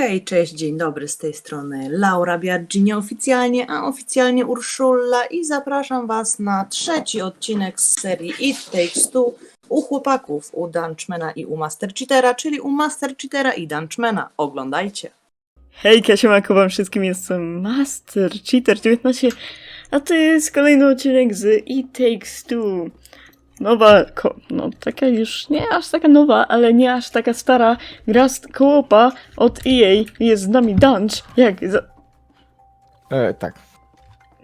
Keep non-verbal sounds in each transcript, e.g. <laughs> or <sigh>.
Hej, cześć, dzień dobry, z tej strony Laura Biaggi, nieoficjalnie, a oficjalnie Urszula i zapraszam Was na trzeci odcinek z serii It Takes Two u chłopaków, u Dunchmana i u Master Cheatera, czyli u Master Cheatera i Dunchmana. Oglądajcie. Hej, Kasiemaku wam wszystkim, jestem Master Cheater 19, a to jest kolejny odcinek z It Takes Two. Nowa, ko- no taka już nie aż taka nowa, ale nie aż taka stara gra z koopa od EA. Jest z nami Dunch, jak za- E, tak.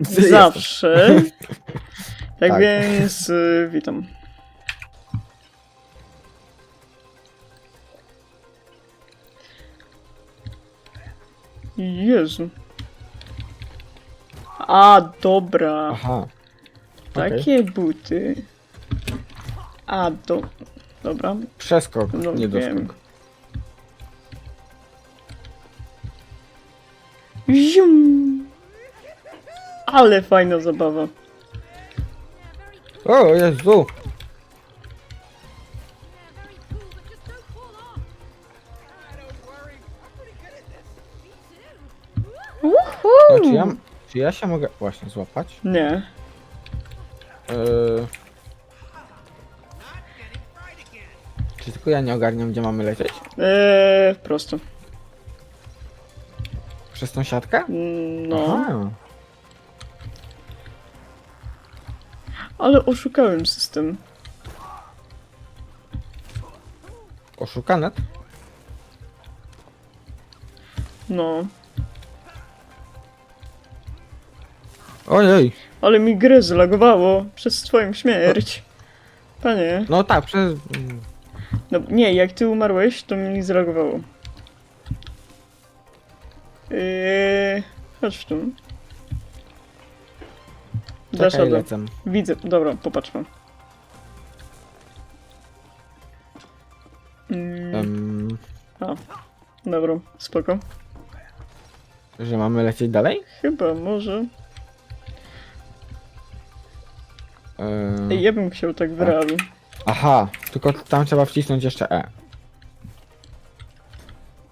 <laughs> zawsze. <laughs> tak, Tak. więc y, witam. Jezu. A, dobra. Aha. okej. Takie buty. A, do... Dobra. Przeskok, No, nie wiem. doskok. Zium. Ale fajna zabawa. O, Jezu! Uhu. No, czy, ja, czy ja się mogę właśnie złapać? Nie. E, czy tylko ja nie ogarniam, gdzie mamy lecieć? Eee, prosto. Przez tą siatkę? No. Aha. Ale oszukałem system. Oszukane? No. Ojej. Ale mi grę zlagowało przez twoją śmierć. Panie. No tak, przez... No nie, jak ty umarłeś, to mi zlagowało. Yy, chodź w tym. Dasz Czekaj, radę. lecę. Widzę, dobra, popatrzmy. Mm, Em, dobra, spoko. że mamy lecieć dalej? Chyba, może. Ej, ja bym chciał tak w realu. Aha, tylko tam trzeba wcisnąć jeszcze E.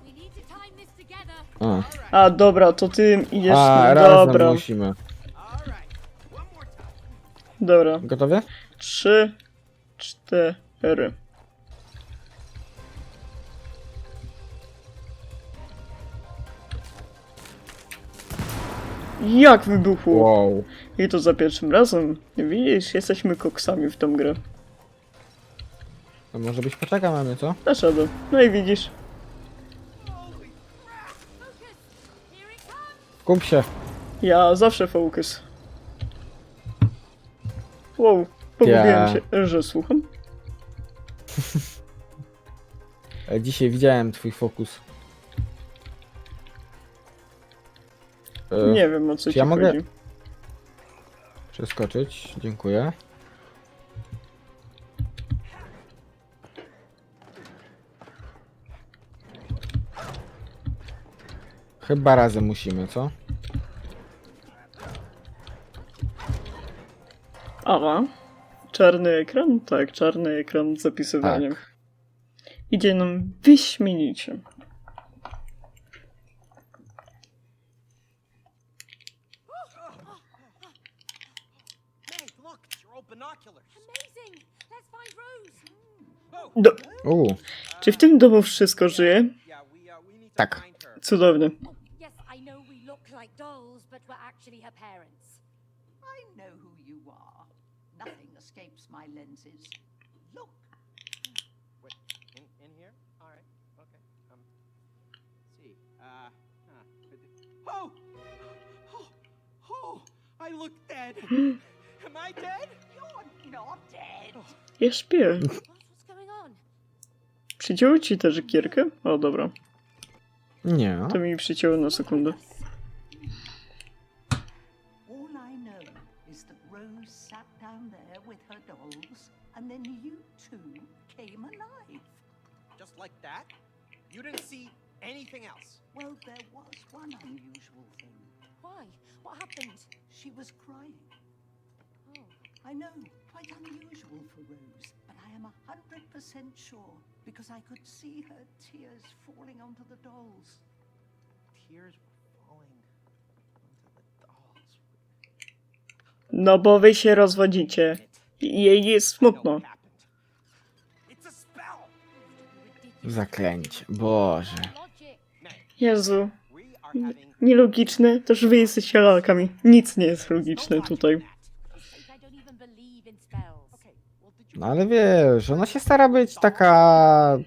We need to time this together. A, A, dobra, to ty idziesz. A razem dobra, musimy. dobra. Gotowy? Trzy, cztery. Jak wybuchło? Wow. I to za pierwszym razem. Widzisz, jesteśmy koksami w tą grę. To może być poczeka mamy, co? Radę. No i widzisz. Kup się. Ja zawsze focus. Wow, pogubiłem Ja. się, że słucham. <laughs> E, Dzisiaj widziałem twój fokus. E, Nie wiem o co czy ci ja mogę- chodzi. Przeskoczyć, dziękuję. Chyba razem musimy, co? Aha. Czarny ekran? Tak, czarny ekran z zapisywaniem. Tak. Idzie nam wyśmienicie. Do, czy w tym domu wszystko żyje? Tak. Find. Cudownie. Yes, I know we look like dolls, but we're actually her parents. I know who you are. Nothing escapes my lenses. Look, Wait, in, in here? All right, okay. Um, let's see. Uh, huh. <gasps> Oh, oh, <gasps> oh! I look dead. <gasps> Am I dead? you're not dead. Ja śpię. What? What's going on? Przycięło ci też gierkę? O, dobra. Nie. To mi przycięło na sekundę. All I know is that Rose sat down there with her dolls, and then you two came alive. Just like that? You didn't see anything else. Well, there was one unusual thing. Why? What happened? She was crying. Oh. I know, quite unusual for Rose, but I am a hundred percent sure because I could see her tears falling onto the dolls. tears were falling onto the dolls. No bo wy się rozwodzicie. I jej jest No, smutno. spell. Zaklęcie. Boże. Jezu. Nielogiczne, też wy jesteście lalkami. Nic nie jest logiczne tutaj. No ale wiesz, ona się stara być taka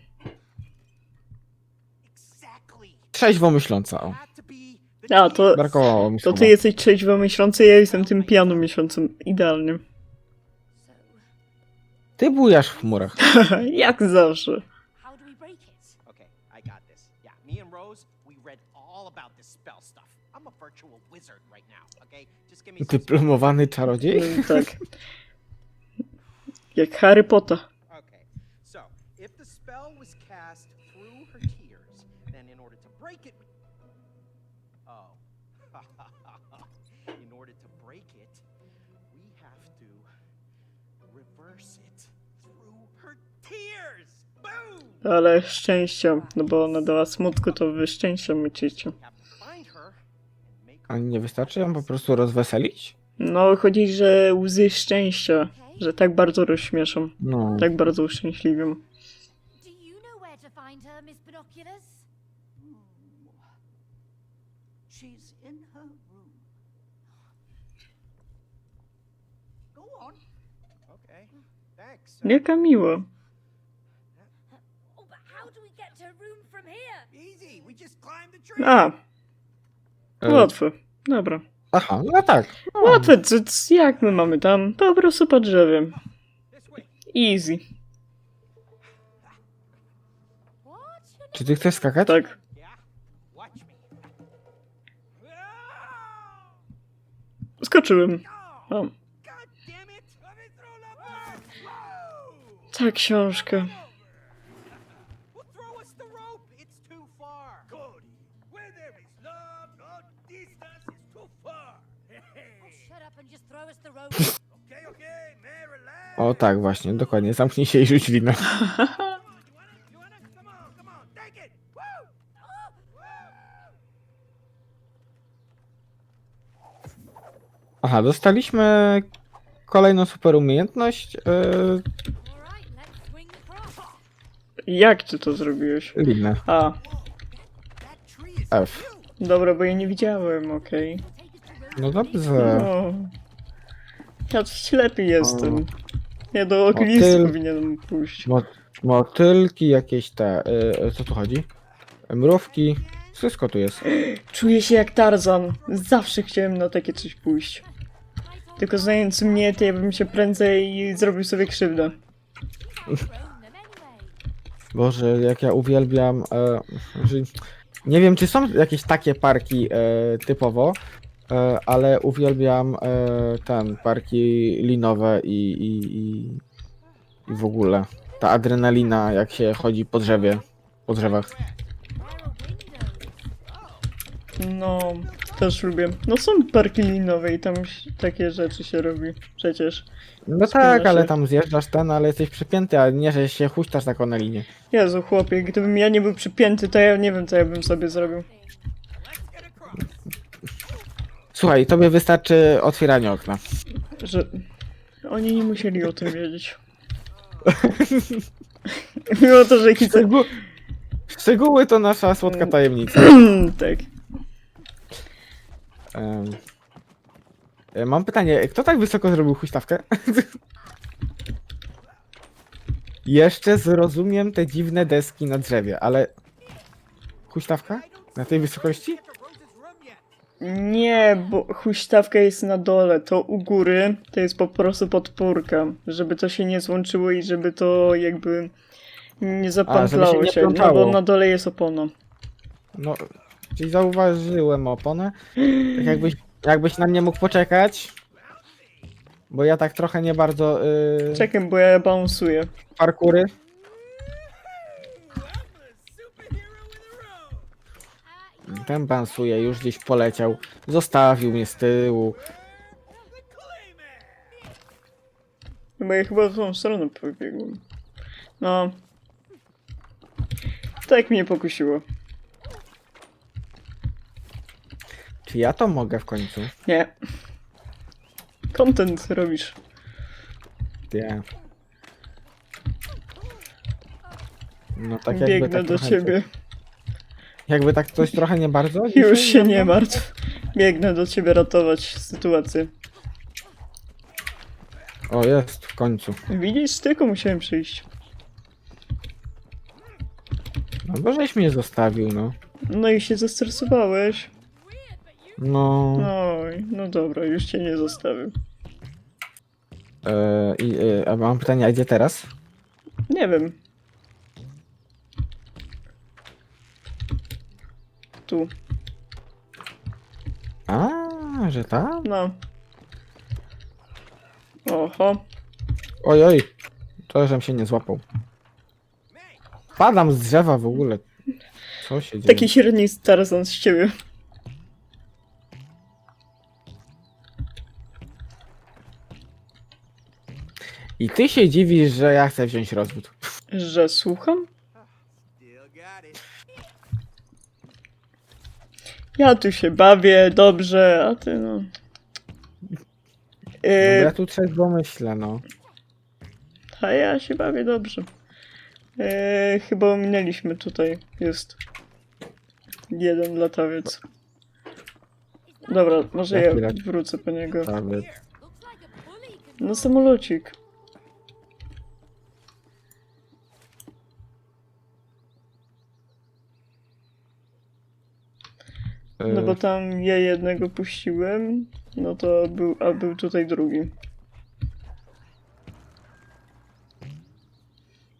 trzeźwo myśląca. O. A, to, Brakowało mi to słowa. ty jesteś trzeźwo myślący, ja jestem tym piano myślącym. Idealnie. So, Ty bujasz w chmurach. <laughs> Jak zawsze. Okay, I got this. Yeah, me and Rose, we read all about this spell stuff. Dyplomowany czarodziej? Mm, Tak. Jak Harry Potter. Okay, so if the spell was cast through her tears, then in order to break it, oh, <laughs> in order to break it, we have to reverse it through her tears. Boom! Ale szczęścia, no bo ona dała smutku, to wy szczęścia mycicie. A nie wystarczy ją po prostu rozweselić? No, chodzi, że łzy szczęścia, że tak bardzo rozśmieszą, No. tak bardzo uszczęśliwią. Do you know where to find her, Miss Binoculars? She's in her room. Go on. Okay, thanks. Uh, Jaka miła. Oh, but how do we get to her room from here? Easy, we just climb the tree. A, łatwe. Dobra. Aha, no tak. No. Łatwe, co, co- jak my mamy tam? Po prostu po drzewie. This way. Easy. Czy ty chcesz skakać? Tak. Skoczyłem. O, God damn O tak, właśnie, dokładnie. Zamknij się i rzuć! Woo! Aha, dostaliśmy kolejną super umiejętność. Yy, cross. Jak ty to zrobiłeś? linę. A, F. dobra, bo ja nie widziałem, okej. Take us to Rose. No dobrze. O. Ja ślepy jestem. Ja do okulisty Motyl. powinienem pójść. Mo motylki, jakieś te. Yy, co tu chodzi? Mrówki. Wszystko tu jest. Czuję się jak Tarzan. Zawsze chciałem na takie coś pójść. Tylko znając mnie, to ja bym się prędzej zrobił sobie krzywdę. Boże, jak ja uwielbiam. E, że, nie wiem, czy są jakieś takie parki e, typowo, ale uwielbiam e, ten parki linowe i, i, i, i w ogóle. Ta adrenalina, jak się chodzi po drzewie, po drzewach. No, też lubię. No są parki linowe i tam takie rzeczy się robi. Przecież. No tak, ale tam zjeżdżasz ten, ale jesteś przypięty, a nie, że się huśtasz taką na linie. Jezu, chłopie, gdybym ja nie był przypięty, to ja nie wiem, co ja bym sobie zrobił. Słuchaj, tobie wystarczy otwieranie okna. Że oni nie musieli o tym wiedzieć. <laughs> Mimo to, że chcę... Szczegół... Szczegóły to nasza słodka tajemnica. <clears throat> tak. Em, e, Mam pytanie, kto tak wysoko zrobił huśtawkę? <laughs> Jeszcze zrozumiem te dziwne deski na drzewie, ale... Huśtawka? Na tej wysokości? To Rose's room yet. Nie, bo huśtawka jest na dole, to u góry to jest po prostu podpórka, żeby to się nie złączyło i żeby to jakby nie zapętlało nie się, no bo na dole jest opona. No, czyli zauważyłem oponę. Tak jakbyś, jakbyś na mnie mógł poczekać. Bo ja tak trochę nie bardzo... Yy, Czekaj, bo ja balansuję. parkury. Ten bansuje, już gdzieś poleciał. Zostawił mnie z tyłu. Bo ja chyba w tą stronę pobiegłem. No. Tak mnie pokusiło. Czy ja to mogę w końcu? Nie. Content robisz. Nie. No tak jakby Biegnę tak do trochę- ciebie. Jakby tak coś trochę nie bardzo? Już się nie martw. Biegnę do ciebie ratować sytuację. O, jest w końcu. Widzisz, tylko musiałem przyjść. No bo żeś mnie zostawił, no. No i się zestresowałeś. No. Oj, no dobra, już cię nie zostawię. E, i, e, a mam pytanie, a gdzie teraz? Nie wiem. Tu, A, że tam? no. Oho. Oj, oj. To, żem się nie złapał. Padam z drzewa w ogóle. Co się dzieje? Taki średni Tarzan z ciebie. I ty się dziwisz, że ja chcę wziąć rozwód. Że słucham? Still got it. Ja tu się bawię dobrze, a ty no. No, Yy, ja tu trzeźwo myślę, no. a ja się bawię dobrze. Yy, chyba ominęliśmy tutaj. Jest jeden latawiec. Dobra, może ja Jaki lat- wrócę po niego. Nawet. No samolocik. No bo E, tam ja jednego puściłem, no to był, a był tutaj drugi.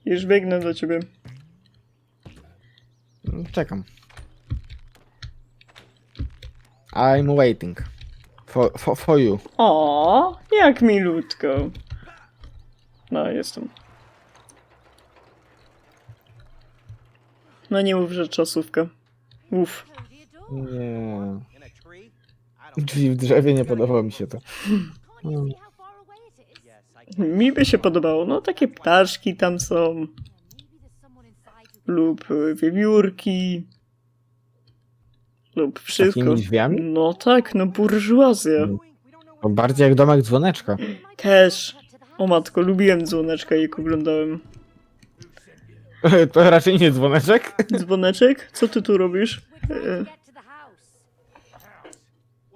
Już biegnę do ciebie. Czekam. I'm waiting. For, for, for you. O, jak milutko. No, jestem. No nie mów, że czasówka. Uff. Nie. Drzwi w drzewie nie podoba mi się to. I Mi by się podobało. No takie ptaszki tam są. Lub y, wiewiórki. Lub wszystko. takimi drzwiami? No tak, no burżuazja. Mm. To bardziej jak domek dzwoneczka. Też. O matko, lubiłem dzwoneczka, jak oglądałem. <laughs> To raczej nie dzwoneczek? Dzwoneczek? Co ty tu robisz? E,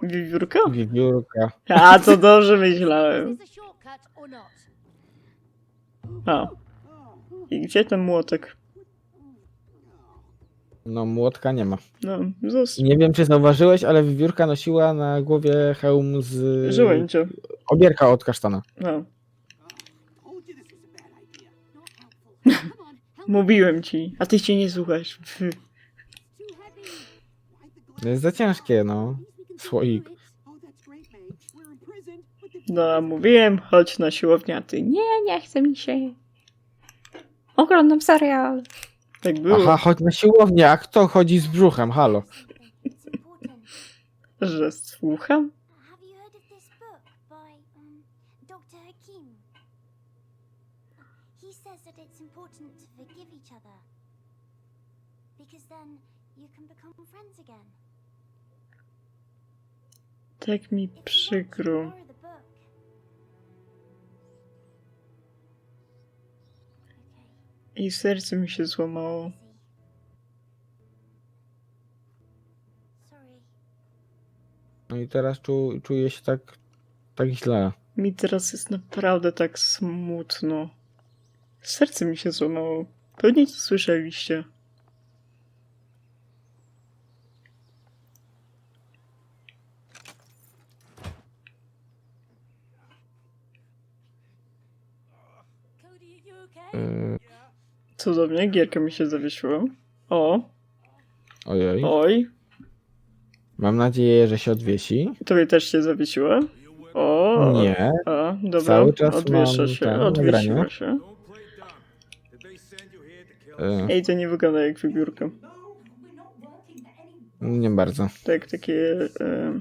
wiewiórka? Wiewiórka. A, to dobrze myślałem. A. I gdzie ten młotek? No, młotka nie ma. No, I został. nie wiem, czy zauważyłeś, ale wiewiórka nosiła na głowie hełm z... Żołędzia. Obierka od kasztana. No. <laughs> Mówiłem ci, a ty się nie słuchasz. To jest za ciężkie, no. Słoik. No, mówiłem, chodź na siłownię, a ty nie, nie chce mi się. Oglądam serial. Tak było, Aha, chodź na siłownię, a kto chodzi z brzuchem? Halo. Że słucham. Um. Because then you can become friends again. Tak mi przykro. I serce mi się złamało. No i teraz czu, czuję się tak, tak źle. Mi teraz jest naprawdę tak smutno. Serce mi się złamało. Pewnie to słyszeliście. Cody, are you okay? Yy, Cudownie, gierka mi się zawiesiła. O, ojej. oj, Mam nadzieję, że się odwiesi. tobie też się zawiesiła. O, Nie. A, dobra, Cały czas odwiesza się, odwiesiła się. Yy, Ej, to nie wygląda jak wiewiórka. nie bardzo. Tak, takie... E...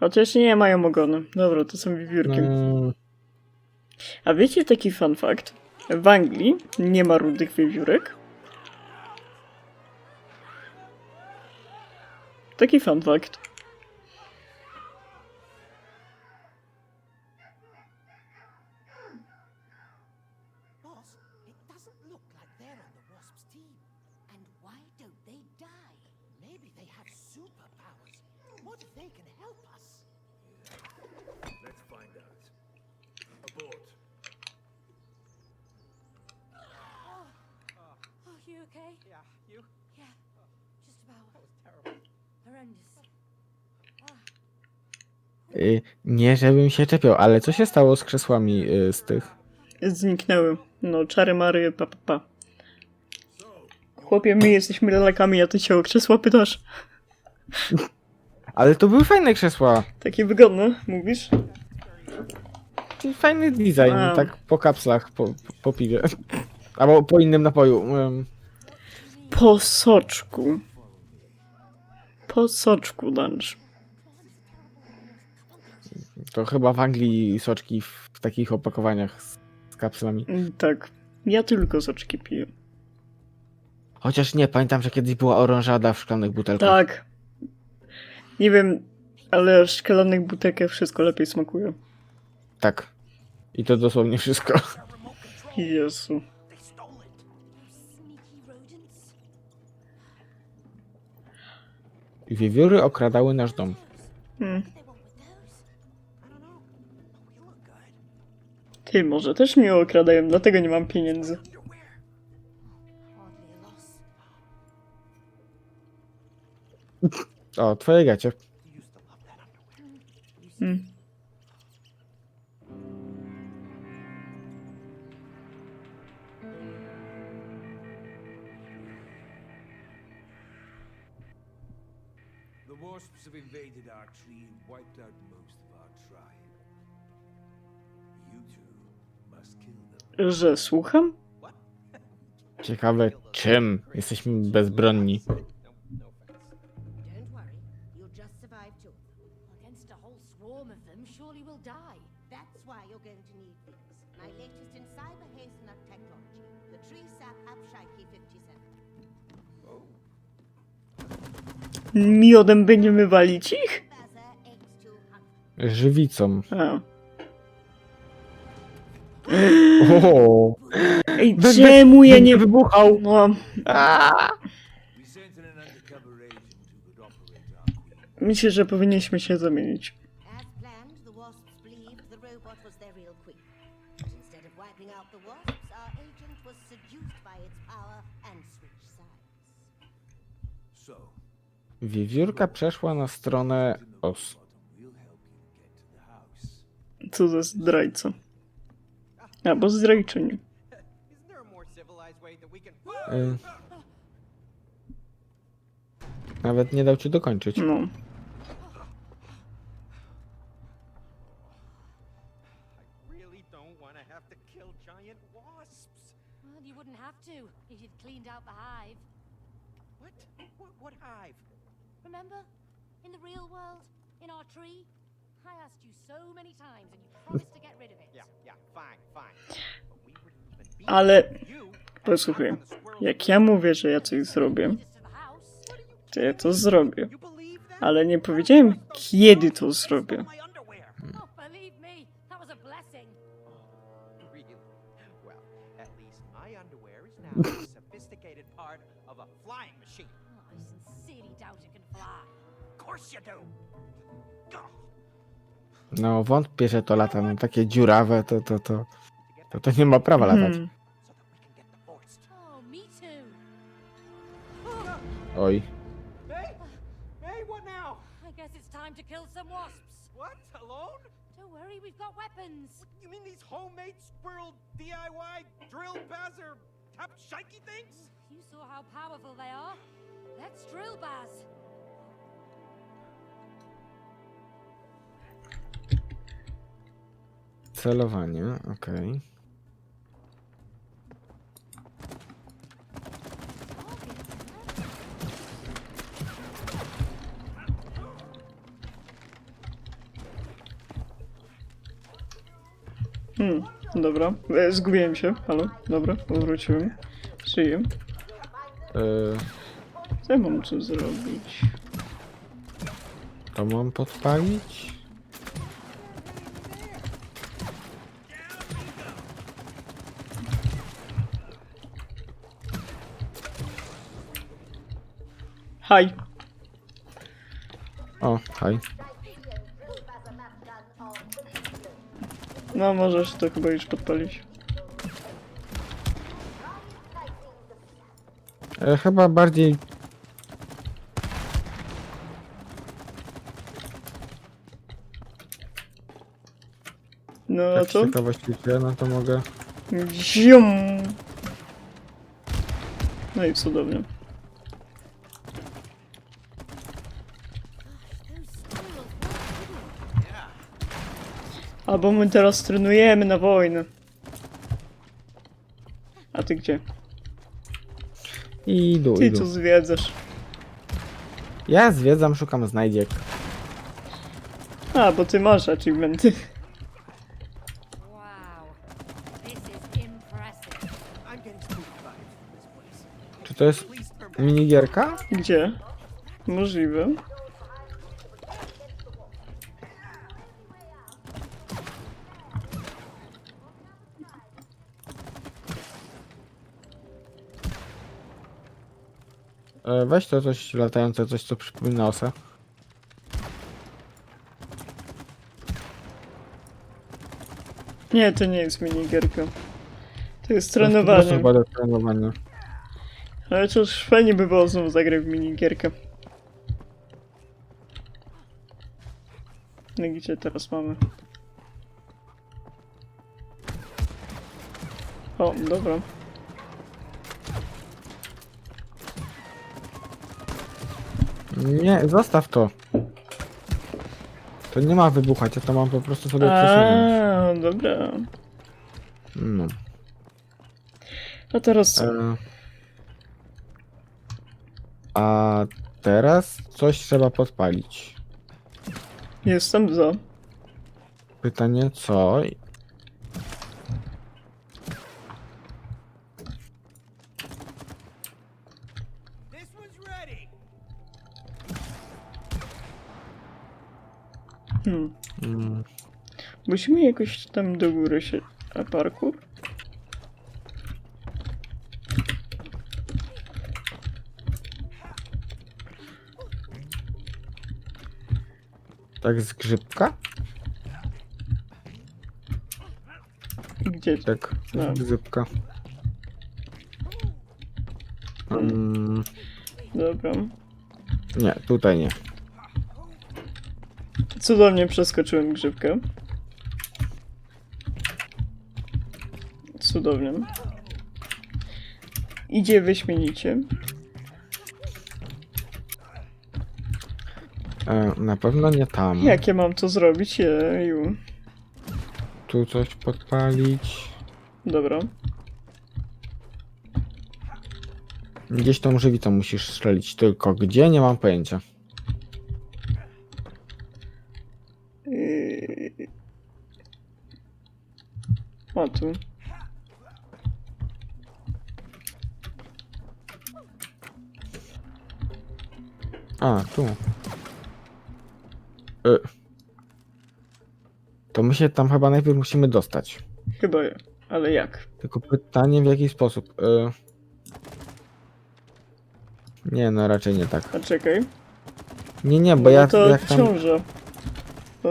Chociaż nie mają ogony. Dobra, to są wiewiórki. Yy, A wiecie taki fun fact? W Anglii nie ma rudych wiewiórek. Taki fun fact. Okay? Yeah, you? Yeah, just about. That was terrible. Horrendous. Y, nie, żebym się czepiał, ale co się stało z krzesłami y, z tych? Zniknęły. No, czary mary, pa, pa, pa. Chłopie, my jesteśmy lalakami, a ty się o krzesła pytasz. Ale to były fajne krzesła. Takie wygodne, mówisz? Fajny design, A. tak po kapslach, po, po piwie. Albo po innym napoju. em, Po soczku. Po soczku, Dunge. To chyba w Anglii soczki w, takich opakowaniach z, z kapslami. Mm, Tak. Ja tylko soczki piję. Chociaż nie, pamiętam, że kiedyś była orążada w szklanych butelkach. Tak. Nie wiem, ale w szklanych butelkach wszystko lepiej smakuje. Tak. I to dosłownie wszystko. Jezu. Wiewióry okradały nasz dom. Hmm. Ty, może też mnie okradają, dlatego nie mam pieniędzy. O, twoje gacie. Hmm. Technology, the tree sap Upshikey 57. Miodem będziemy walić ich? Baza X200. Żywicą. A. O, Ej, By- by- czemu ja nie... wybuchał. No, We sent in an undercover agent who could operate our queen. myślę, że powinniśmy się zamienić. As planned, the wasps believed the robot was their real queen. But instead of wiping out the wasps, our agent was seduced by its power and switched sides. So, Wiewiórka przeszła na stronę os. we'll help you get to the house. Co za zdrajca. We can... Y, Nawet nie dał ci dokończyć. No. Remember? In the real world? In our tree? Asked you so many times and you promised to get rid of it. Yeah, yeah, fine, fine. Ale posłuchaj, jak ja mówię, że ja coś zrobię, to ja to zrobię. Ale nie powiedziałem, kiedy to zrobię. <laughs> No wątpię, że to lata. No takie dziurawe, to to, to, to, to nie ma prawa latać. Hmm. Oh, me too. Oj. Hey, hey, what now? I guess it's time to kill some wasps. What? Alone? Don't worry, we've got weapons. You mean these homemade squirrel DIY drill buzzer tap shaky things? You saw how powerful they are. Let's drill, Baz. Celowanie, okej. Hmm. Dobra. E, Zgubiłem się. Halo? Dobra, powróciłem. Żyję. Y, Co ja mam tu zrobić? to mam podpalić? Haj. O, haj. No możesz to chyba już podpalić. E, chyba bardziej No tak z to? ciekawości, no to mogę... Zium. No i cudownie. Albo my teraz trenujemy na wojnę. A ty gdzie? Idu, Ty idu. tu zwiedzasz. Ja zwiedzam, szukam znajdziek. A, bo ty masz achievementy. Wow. This is impressive. I'm getting spooked by it from this place. Czy to jest Please minigierka? Gdzie? Możliwe. E, weź to coś latające, coś co przypomina osę. Nie, to nie jest minigierka. To jest To jest trenowanie. chyba do trenowania. Ale cóż, fajnie by było znowu zagrać w minigierkę. No gdzie teraz mamy? O, dobra. Nie, zostaw to. To nie ma wybuchać, ja to mam po prostu sobie przesunąć. A, dobra. No. A teraz co? E... A teraz coś trzeba podpalić. Jestem za. Pytanie co? Hmm. Mm, Musimy jakoś tam do góry się... A parkour? tak z grzybka? Gdzie? Tak, No. z grzybka. Mm, Dobra. nie, tutaj nie. Cudownie przeskoczyłem grzybkę. Cudownie. Idzie wyśmienicie. E, na pewno nie tam. Jak ja mam to zrobić? Jeju. Tu coś podpalić. Dobra. Gdzieś tą żywicą musisz strzelić, tylko gdzie nie mam pojęcia. Yy... A tu. A, tu. E, to my się tam chyba najpierw musimy dostać. Chyba. Ale jak? Tylko pytanie w jaki sposób. E, nie, no raczej nie tak. A czekaj. Nie, nie, bo No ja to jak tam. ciąża. No,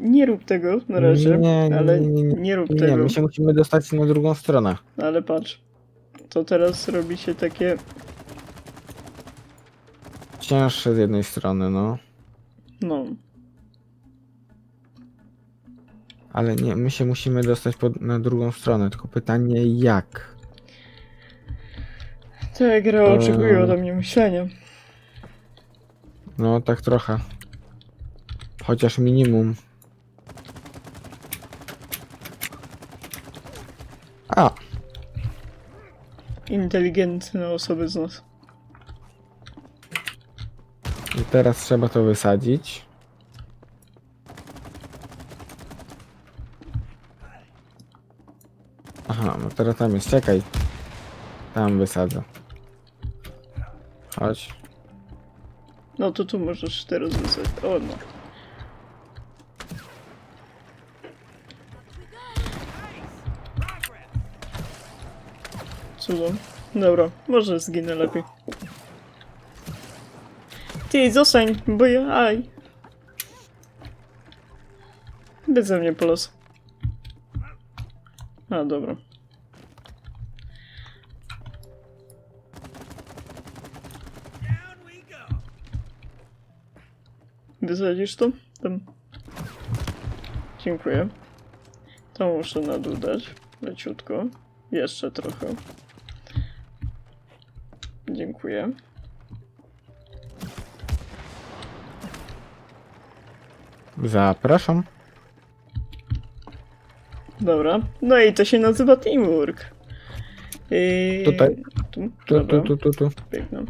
nie rób tego na razie. Nie, nie, ale nie, nie, nie, nie rób Nie, tego. my się musimy dostać na drugą stronę. Ale patrz. To teraz robi się takie. Cięższe z jednej strony, no. No. Ale nie, my się musimy dostać pod, na drugą stronę, tylko pytanie jak? Ta gra Eee. oczekuje ode mnie myślenia. No tak trochę. Chociaż minimum. Inteligentne osoby z nas. i teraz trzeba to wysadzić. Aha, no teraz tam jest, czekaj. Tam wysadzę. Chodź. No to tu możesz teraz wysłać. O no. Cudem. Dobra, może zginę lepiej. Ty, zostań, bo ja... Aj. Beze mnie po. A, dobra. Wysadzisz to? Tam. Dziękuję. To muszę na dół dać. Leciutko. Jeszcze trochę. Dziękuję. Zapraszam. Dobra. No i to się nazywa teamwork. I... Tutaj. Tu, Tu, tu, tu, tu, tu. Piękno.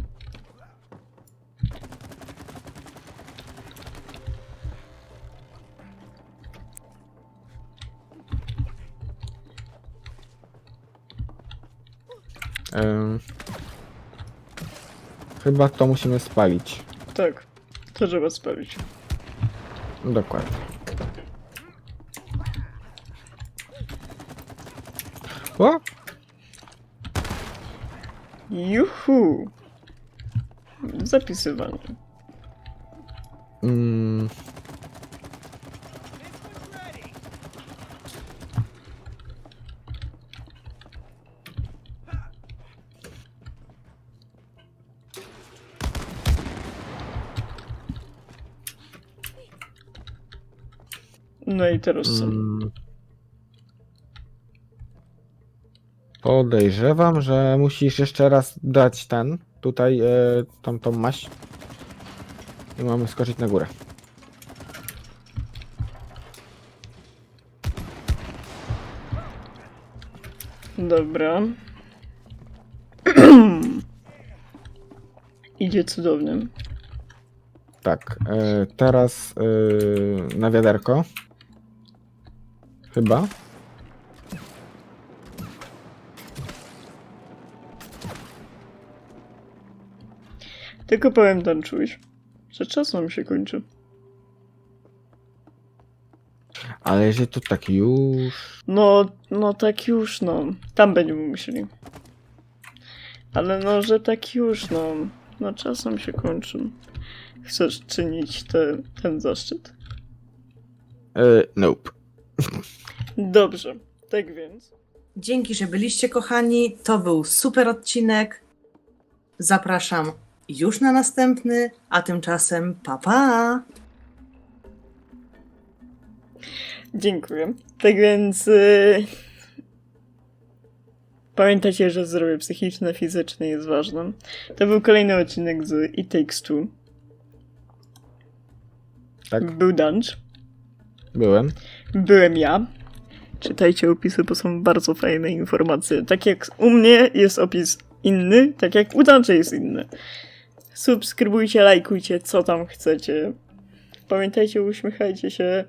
Ym. Chyba to musimy spalić. Tak. To trzeba sprawić. Dokładnie. O! Juhu! Zapisywanie. Mm, No i teraz co? mm. Podejrzewam, że musisz jeszcze raz dać ten, tutaj, e, tą, tą maść. I mamy skoczyć na górę. Dobra. <clears throat> Idzie cudownie. Tak, e, teraz e, na wiaderko. Chyba. Tylko powiem ten czuć, że czas nam się kończy. Ale że to tak już. No, no tak już, no. Tam będziemy musieli. Ale no, że tak już, no. No czas nam się kończy. Chcesz czynić te, ten zaszczyt? E, nope. <laughs> Dobrze, tak więc. Dzięki, że byliście, kochani. To był super odcinek. Zapraszam już na następny, a tymczasem pa pa! Dziękuję. Tak więc. y, Pamiętajcie, że zdrowie psychiczne, fizyczne jest ważne. To był kolejny odcinek z It Takes Two. Tak, Był Dunge. byłem. Byłem ja. Czytajcie opisy, bo są bardzo fajne informacje. Tak jak u mnie jest opis inny, tak jak u Dunge'a jest inny. Subskrybujcie, lajkujcie, co tam chcecie. Pamiętajcie, uśmiechajcie się.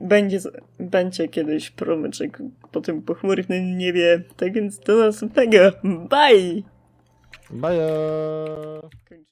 Będzie, będzie kiedyś promyczek po tym pochmurnym niebie. Tak więc do następnego. Bye! Bye.